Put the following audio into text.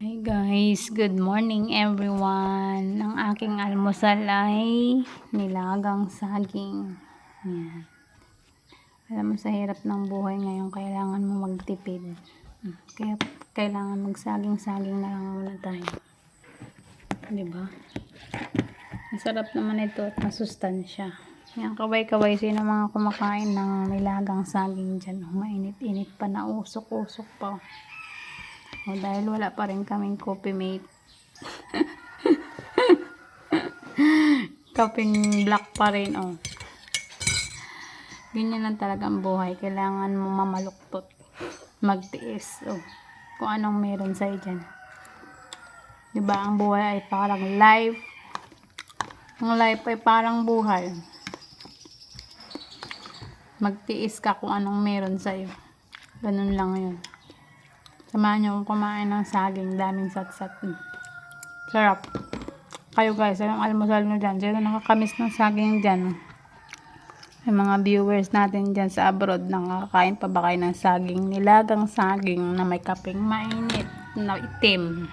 Hi guys, good morning everyone. Ang aking almusal ay nilagang saging. Yan. Alam mo sa hirap ng buhay ngayon, kailangan mo magtipid. Hmm, Kaya kailangan magsaging-saging na lang muna tayo. 'Di ba? Masarap naman ito at masustansya. Yan, kaway-kaway sino mga kumakain ng nilagang saging dyan. Mainit-init pa na usok-usok pa. O, dahil wala pa rin kaming coffee mate. Kaping black pa rin, oh. Ganyan lang talaga ang buhay. Kailangan mo mamaluktot. Magtiis, oh. Kung anong meron sa'yo dyan. Diba, ang buhay ay parang life. Ang life ay parang buhay. Magtiis ka kung anong meron sa'yo. Ganun lang yun. Samahan niyo kumain ng saging. Daming satsat. Sarap. Kayo guys, anong almusal nyo dyan? Sino nakakamiss ng saging dyan? May mga viewers natin dyan sa abroad nakakain pa ba kayo ng saging? Nilagang saging na may kaping mainit na itim.